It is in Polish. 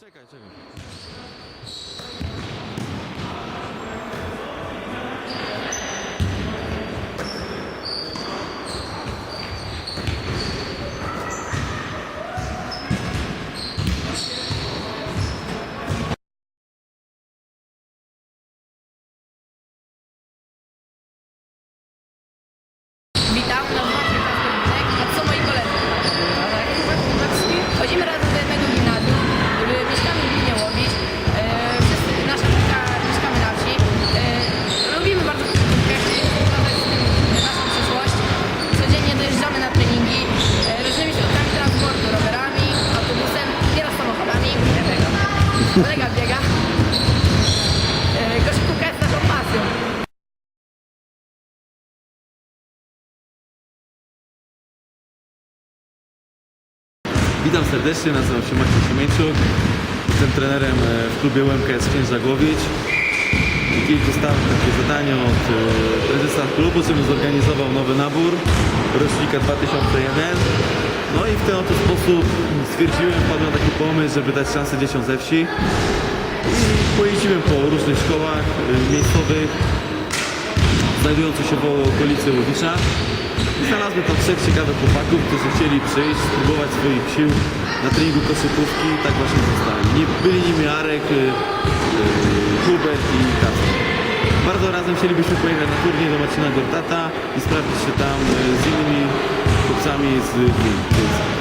Czekaj, czekaj. Kolega biega. E, Koszykówka jest naszą pasją. Witam serdecznie, nazywam się Maciej Siemieńczuk. Jestem trenerem e, w klubie UMKS Księża Głowicz. I kiedyś dostałem takie zadanie od e, prezesa klubu, żebym zorganizował nowy nabór rocznika 2001. No i w ten oto sposób stwierdziłem, wpadłem taki pomysł, żeby dać szansę dzieciom ze wsi. I pojeździłem po różnych szkołach e, miejscowych, znajdujących się w okolicy Łowicza. I znalazłem tam trzech ciekawych chłopaków, którzy chcieli przyjść, spróbować swoich sił na treningu koszykówki. Tak właśnie zostali. Nie, byli nimi Arek, y, y, Hubert i Kacper. Bardzo razem chcielibyśmy pojechać na turniej do Marcina Gortata i sprawdzić się tam y, z innymi czasami z, z